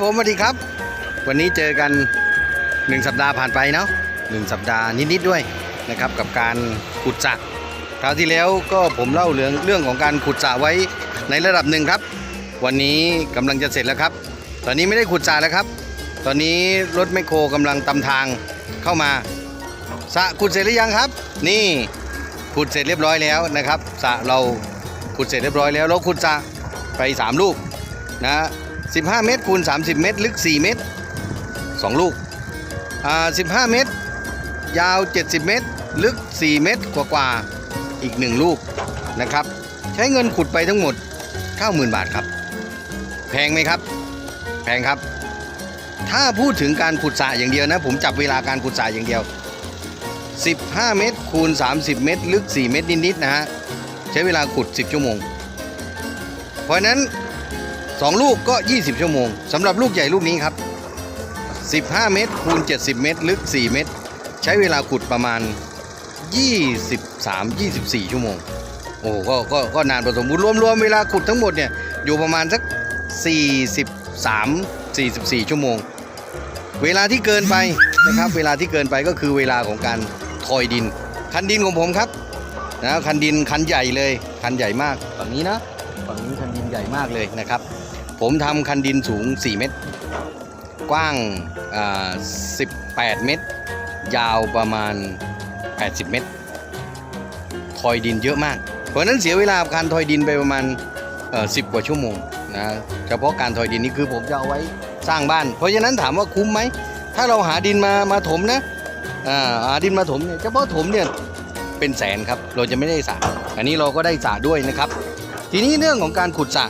ผมสวัสดีครับ วันนี้เจอกันหนึ่งสัปดาห์ผ่านไปเนาะหนึ่งสัปดาห์นิดๆด้วยนะครับ กับการขุดสระคราวที่แล้วก็ผมเล่าเรื่องเรื่องของการขุดสระไว้ในระดับหนึ่งครับ วันนี้กำลังจะเสร็จแล้วครับ ตอนนี้ไม่ได้ขุดสระแล้วครับ ตอนนี้รถแมโครกำลังตำทางเข้ามาสระขุดเสร็จหรือยังครับ นี่ขุดเสร็จเรียบร้อยแล้วนะครับสระเราขุดเสร็จเรียบร้อยแล้วเราขุดสระไปสามลูกนะ 15 เมตรคูณ 30 เมตร ลึก 4 เมตร 2 ลูก อ่า 15 เมตร ยาว 70 เมตร ลึก 4 เมตรกว่าๆ อีก 1 ลูกนะครับ ใช้เงินขุดไปทั้งหมด 90,000 บาทครับ แพงไหมครับ แพงครับ ถ้าพูดถึงการขุดสระอย่างเดียวนะ ผมจับเวลาการขุดสระอย่างเดียว 15 เมตรคูณ 30 เมตร ลึก 4 เมตรนิดๆนะฮะ ใช้เวลาขุด 10 ชั่วโมง เพราะฉะนั้น 2 ลูกก็ 20 ชั่วโมงสำหรับลูกใหญ่ลูกนี้ครับ 15 เมตรคูณ 70 เมตร ลึก 4 เมตร ใช้เวลาขุดประมาณ 23-24 ชั่วโมง โอ้ก็ก็ก็นานพอสมควรรวมๆ เวลาขุดทั้งหมดเนี่ย อยู่ประมาณสัก 43-44 ชั่วโมง เวลาที่เกินไปนะครับ เวลาที่เกินไปก็คือเวลาของการทอยดิน คันดินของผมครับนะคันดินคันใหญ่เลย คันใหญ่มากฝั่งนี้นะฝั่งนี้คันดินใหญ่มากเลยนะครับ ผมทำคันดินสูง 4 เมตร กว้าง 18 เมตร ยาวประมาณ 80 เมตร ทอยดินเยอะมาก เพราะนั้นเสียเวลาการทอยดินไปประมาณ 10 กว่าชั่วโมงนะเฉพาะการทอยดินนี่คือผมจะเอาไว้สร้างบ้าน เพราะฉะนั้นถามว่าคุ้มไหม ถ้าเราหาดินมามาถมนะอ่าหาดินมาถมเนี่ยเฉพาะถมเนี่ยเป็นแสนครับ เราจะไม่ได้สระอันนี้เราก็ได้สระด้วยนะครับ ทีนี้เรื่องของการขุดสระ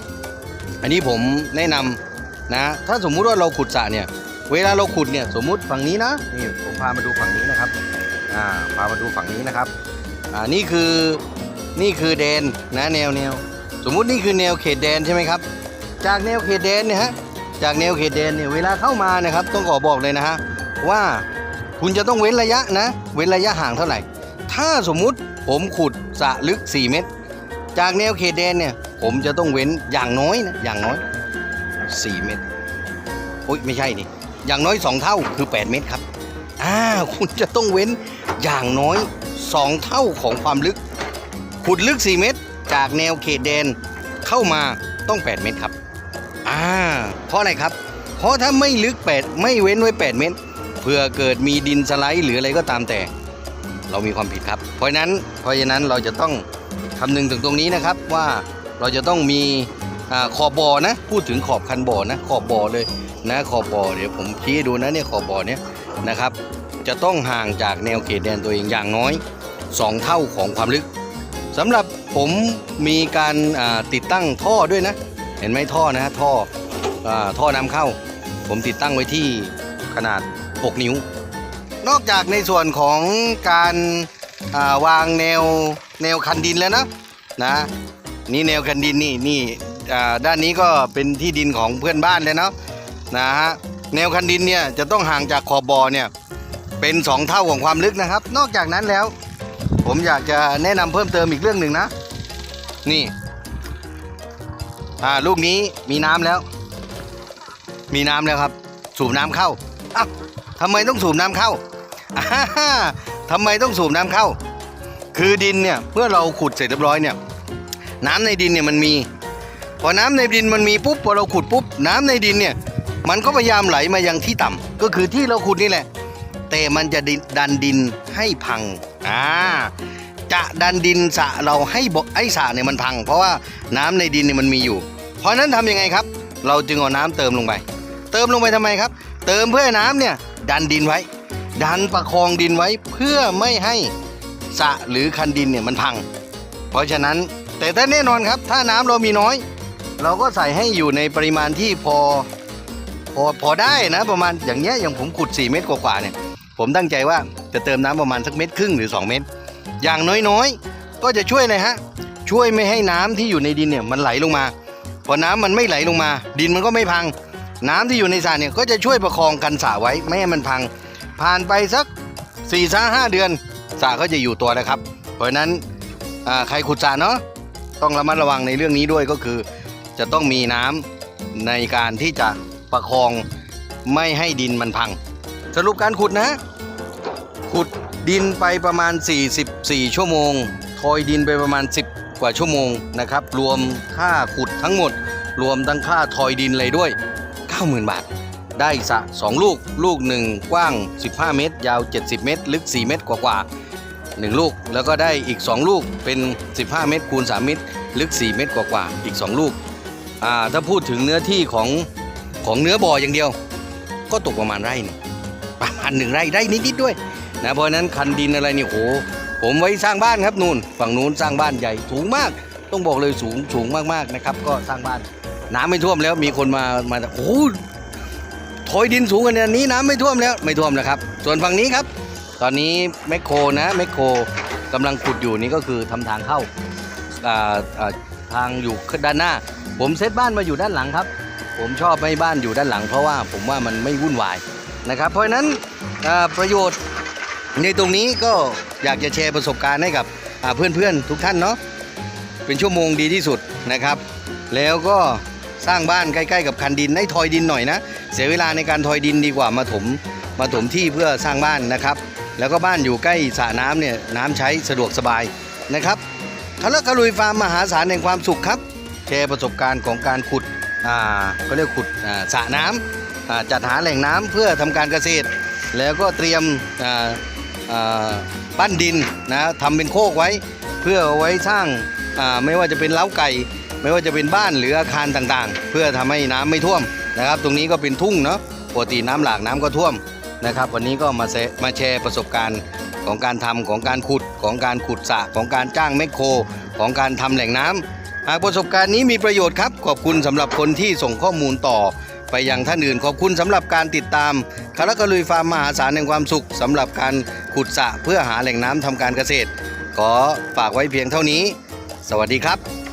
อันนี้ผมแนะนำนะ ถ้าสมมุติว่าเราขุดสระเนี่ย เวลาเราขุดเนี่ยสมมุติฝั่งนี้นะนี่ผมพามาดูฝั่งนี้นะครับอ่าพามาดูฝั่งนี้นะครับอ่านี่คือนี่คือแดนนะแนวแนวสมมุตินี่คือแนวเขตแดนใช่ไหมครับ จากแนวเขตแดนเนี่ยฮะจากแนวเขตแดนเนี่ยเวลาเข้ามานะครับ ต้องขอบอกเลยนะฮะว่าคุณจะต้องเว้นระยะนะ เว้นระยะห่างเท่าไหร่ ถ้าสมมุติผมขุดสระลึก 4 เมตร จากแนวเขตแดนเนี่ย ผมจะต้องเว้นอย่างน้อยนะอย่างน้อย 4 เมตรโอ๊ยไม่ใช่นี่อย่างน้อย 2 เท่าคือ 8 เมตรครับอ่าคุณจะต้องเว้นอย่างน้อย 2 เท่าของความลึก ขุดลึก 4 เมตร จากแนวเขตแดนเข้ามาต้อง 8 เมตรครับอ่าเพราะอะไรครับ เพราะถ้าไม่ลึก 8 ไม่เว้นไว้ 8 เมตรเพื่อเกิดมีดินสไลด์หรืออะไรก็ตามแต่ เรามีความผิดครับ เพราะนั้นเพราะฉะนั้นเราจะต้องคำนึงถึงตรงนี้นะครับว่า เราจะต้องมีอขอบบ่อนะ พูดถึงขอบคันบ่อนะ ขอบบ่อเลยนะขอบบ่อเดี๋ยวผมชี้ดูนะเนี่ยขอบบ่อเนี่ยนะครับ จะต้องห่างจากแนวเขตแดนตัวเองอย่างน้อย 2 เท่าของความลึกสำหรับผมมีการติดตั้งท่อด้วยนะ เห็นไหมท่อนะฮะท่ออท่อนำเข้า ผมติดตั้งไว้ที่ขนาด 6 นิ้ว นอกจากในส่วนของการาวางแนวแนวคันดินแล้วนะนะ นี่แนวคันดินนี่นี่ด้านนี้ก็เป็นที่ดินของเพื่อนบ้านเลยเนาะนะฮะแนวคันดินเนี่ยจะต้องห่างจากขอบบ่อเนี่ยเป็น 2 เท่าของความลึกนะครับ นอกจากนั้นแล้ว ผมอยากจะแนะนำเพิ่มเติมอีกเรื่องหนึ่งนะ นี่อ่าลูกนี้มีน้ำแล้ว มีน้ำแล้วครับ สูบน้ำเข้าอ้าวทำไมต้องสูบน้ำเข้าอ่าฮ่าทำไมต้องสูบน้ำเข้า คือดินเนี่ยเมื่อเราขุดเสร็จเรียบร้อยเนี่ย น้ำในดินเนี่ยมันมี พอน้ำในดินมันมีปุ๊บพอเราขุดปุ๊บน้ำในดินเนี่ยมันก็พยายามไหลมายังที่ต่ำก็คือที่เราขุดนี่แหละ แต่มันจะด,ดันดินให้พังอ่าจะดันดินสะเราให้บไอ้สะเนี่ยมันพัง เพราะว่าน้ำในดินเนี่ยมันมีอยู่ เพราะนั้นทำยังไงครับ เราจึงเอาน้ำเติมลงไป เติมลงไปทำไมครับ เติมเพื่อให้น้ำเนี่ยดันดินไว้ ดันประคองดินไว้เพื่อไม่ให้สะหรือคันดินเนี่ยมันพัง เพราะฉะนั้น แต่ถ้าแน่นอนครับ ถ้าน้ำเรามีน้อย เราก็ใส่ให้อยู่ในปริมาณที่พอ พอพอได้นะ ประมาณอย่างเงี้ยอย่างผมขุด 4 เมตรกว่าๆเนี่ย ผมตั้งใจว่าจะเติมน้ำประมาณสักเม็ดครึ่งหรือ 2 เม็ดอย่างน้อยๆ ก็จะช่วยเลยฮะ ช่วยไม่ให้น้ำที่อยู่ในดินเนี่ยมันไหลลงมาพอน้ำมันไม่ไหลลงมา ดินมันก็ไม่พัง น้ำที่อยู่ในสระเนี่ยก็จะช่วยประคองกันสระไว้ไม่ให้มันพัง ผ่านไปสัก4ี่ห้าเดือนสระก็จะอยู่ตัวแล้วครับ เพราะนั้นใครขุดสระเนาะ ต้องระมัดระวังในเรื่องนี้ด้วยก็คือ จะต้องมีน้ำในการที่จะประคองไม่ให้ดินมันพัง สรุปการขุดนะ ขุดดินไปประมาณ 44 ชั่วโมงทอยดินไปประมาณ 10 กว่าชั่วโมงนะครับ รวมค่าขุดทั้งหมด รวมทั้งค่าทอยดินเลยด้วย 90,000 บาท ได้สะ 2 ลูก ลูกหนึ่งกว้าง 15 เมตร ยาว 70 เมตร ลึก 4 เมตรกว่าๆ หนึ่งลูก แล้วก็ได้อีก 2 ลูกเป็น 15 เมตรคูณ3เมตร ลึก 4 เมตรกว่าๆอีก 2 ลูกอ่าถ้าพูดถึงเนื้อที่ของของเนื้อบ่ออย่างเดียว ก็ตกประมาณไร่นึงประมาณหนึ่งไร่ไร่นิดๆด้วยนะเพราะนั้นคันดินอะไรนี่โหผมไว้สร้างบ้านครับนู่นฝั่งนู้นสร้างบ้านใหญ่สูงมาก ต้องบอกเลยสูงสูงมากๆนะครับ ก็สร้างบ้านน้ำไม่ท่วมแล้วมีคนมามาโอ้โหถอยดินสูงขนาดนี้น้ำไม่ท่วมแล้วไม่ท่วมแล้วครับ ส่วนฝั่งนี้ครับ ตอนนี้แมคโครนะแมคโครกำลังขุดอยู่นี่ก็คือทำทางเข้าาาทางอยู่ด้านหน้า ผมเซตบ้านมาอยู่ด้านหลังครับ ผมชอบให้บ้านอยู่ด้านหลัง เพราะว่าผมว่ามันไม่วุ่นวายนะครับ เพราะนั้นประโยชน์ในตรงนี้ก็อยากจะแชร์ประสบการณ์ให้กับเพื่อนๆทุกท่านเนาะเป็นชั่วโมงดีที่สุดนะครับ แล้วก็สร้างบ้านใกล้ๆกับคันดินให้ทอยดินหน่อยนะ เสียเวลาในการทอยดินดีกว่ามาถมมาถมที่เพื่อสร้างบ้านนะครับ แล้วก็บ้านอยู่ใกล้สระน้ำเนี่ยน้ำใช้สะดวกสบายนะครับคาร์ลกะลุยฟาร์มมหาศาลแห่งความสุขครับแชร์ประสบการณ์ของการขุดอ่าเขาเรียกขุดอ่าสระน้ำอ่าจัดหาแหล่งน้ำเพื่อทำการเกษตร แล้วก็เตรียมอ่าอ่าปั้นดินนะทำเป็นโคกไว้ เพื่อเอาไว้สร้างอ่าไม่ว่าจะเป็นเล้าไก่ ไม่ว่าจะเป็นบ้านหรืออาคารต่างๆ เพื่อทำให้น้ำไม่ท่วมนะครับ ตรงนี้ก็เป็นทุ่งเนาะปกติน้ำหลากน้ำก็ท่วม นะครับ วันนี้ก็มาแมาแชร์ประสบการณ์ของการทำของการขุดของการขุดสระของการจ้างแมคโคร ของการทำแหล่งน้ำหากประสบการณ์นี้มีประโยชน์ครับ ขอบคุณสำหรับคนที่ส่งข้อมูลต่อ ไปยังท่านอื่น ขอบคุณสำหรับการติดตามคาราคาลุยฟาร์มมหาศาลแห่งความสุขสำหรับการขุดสระเพื่อหาแหล่งน้ำทำการเกษตร ขอฝากไว้เพียงเท่านี้ สวัสดีครับ